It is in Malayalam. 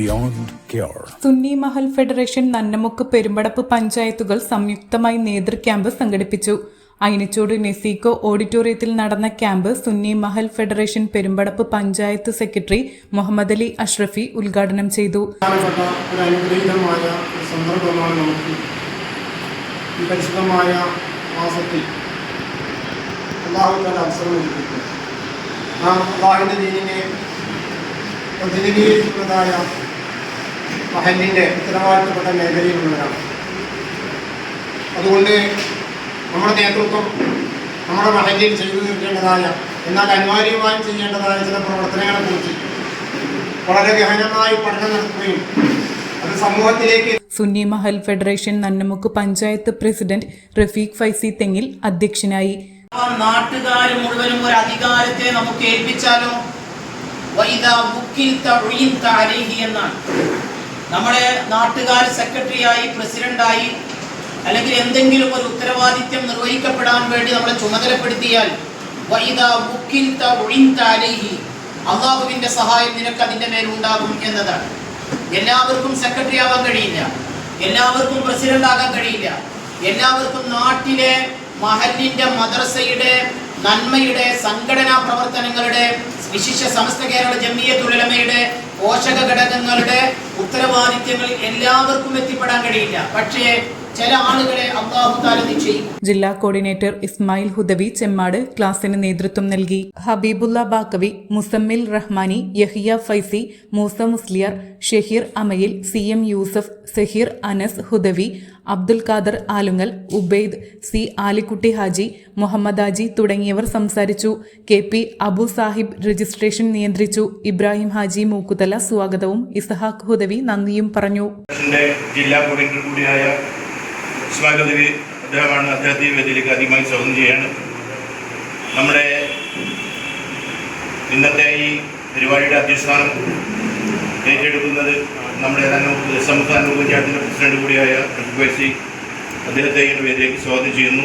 beyond care Sunni Mahal federation Nannamukku Perumpadappu പഞ്ചായത്തുകൾ സംയുക്തമായി നേതൃ ക്യാമ്പ് സംഘടിപ്പിച്ചു. അയിനച്ചോട് നെസീക്കോ ഓഡിറ്റോറിയത്തിൽ നടന്ന camp Sunni Mahal federation Perumpadappu panchayat secretary Muhammad Ali Ashrafi ഉദ്ഘാടനം ചെയ്തു. പരിശുദ്ധമായ മാസത്തിൽ അള്ളാഹുക്കാല അവസരം ലഭിക്കുന്നത് നാം അള്ളാഹിന്റെ ദീനിനെ പ്രതിനിധീകരിക്കുന്നതായ മഹലിന്റെ ഉത്തരവാദിത്തപ്പെട്ട മേഖലയിലുള്ളവരാണ്. അതുകൊണ്ട് നമ്മുടെ നേതൃത്വം നമ്മുടെ മഹലിൽ ചെയ്തു തീർക്കേണ്ടതായ എന്നാൽ അനിവാര്യമായും ചെയ്യേണ്ടതായ ചില പ്രവർത്തനങ്ങളെക്കുറിച്ച് വളരെ ഗഹനമായി പഠനം നടത്തുകയും അത് സമൂഹത്തിലേക്ക് സുന്നി മഹൽ ഫെഡറേഷൻ നന്നമുക്ക് പഞ്ചായത്ത് പ്രസിഡന്റ് റഫീഖ് ഫൈസി തെങ്ങിൽ അധ്യക്ഷനായി. നാട്ടുകാരും നാട്ടുകാർ മുഴുവനും ഒരു അധികാരത്തെ നമുക്ക് ഏൽപ്പിച്ചാലോ? എന്നാണ്. നമ്മുടെ നാട്ടുകാർ സെക്രട്ടറിയായി പ്രസിഡന്റായി അല്ലെങ്കിൽ എന്തെങ്കിലും ഒരു ഉത്തരവാദിത്യം നിർവഹിക്കപ്പെടാൻ വേണ്ടി നമ്മളെ ചുമതലപ്പെടുത്തിയാൽ അള്ളാഹുവിന്റെ സഹായം നിനക്ക് അതിന്റെ മേലുണ്ടാകും എന്നതാണ്. എല്ലാവർക്കും സെക്രട്ടറി ആവാൻ കഴിയില്ല. എല്ലാവർക്കും പ്രസിഡന്റ് ആകാൻ കഴിയില്ല. എല്ലാവർക്കും നാട്ടിലെ മഹലിന്റെ മദ്രസയുടെ നന്മയുടെ സംഘടനാ പ്രവർത്തനങ്ങളുടെ വിശിഷ്ട സമസ്ത കേരള ജമിയത്തുലമയുടെ പോഷക ഘടകങ്ങളുടെ ഉത്തരവാദിത്യങ്ങൾ എല്ലാവർക്കും എത്തിപ്പെടാൻ കഴിയില്ല. പക്ഷേ ചില ആളുകളെ നിശ്ചയിക്കും ജില്ലാ കോർഡിനേറ്റർ ഇസ്മായിൽ ഹുദവി ചെമ്മാട് ക്ലാസിന് നേതൃത്വം നൽകി. Habibulla Baqavi Muzammil Rahmani Yahya Faizy Moosa Musliyar Shaheer Amayil C M Yusuf Saheer Anas Hudavi Abdul Khader Alungal Ubaid C Alikutty Haji Muhammad Haji തുടങ്ങിയവർ സംസാരിച്ചു. K P Abu Sahib registration നിയന്ത്രിച്ചു. ഇബ്രാഹിം ഹാജി മൂക്കുതല സ്വാഗതവും ഇസഹാഖ് ഹുദവി നന്ദിയും പറഞ്ഞു. ജില്ലാ കൂടിയായ ഉദവി അദ്ദേഹമാണ് അദ്ദേഹത്തെ ഈ വേദിയിലേക്ക് ആദ്യമായി സ്വാഗതം ചെയ്യാണ് നമ്മുടെ ഇന്നത്തെ ഈ പരിപാടിയുടെ അധ്യക്ഷസ്ഥാനം ഏറ്റെടുക്കുന്നത് നമ്മുടെ സംസ്ഥാന പഞ്ചായത്തിന്റെ പ്രസിഡന്റ് കൂടിയായ വൈസി അദ്ദേഹത്തെ ഈ വേദിയിലേക്ക് സ്വാഗതം ചെയ്യുന്നു.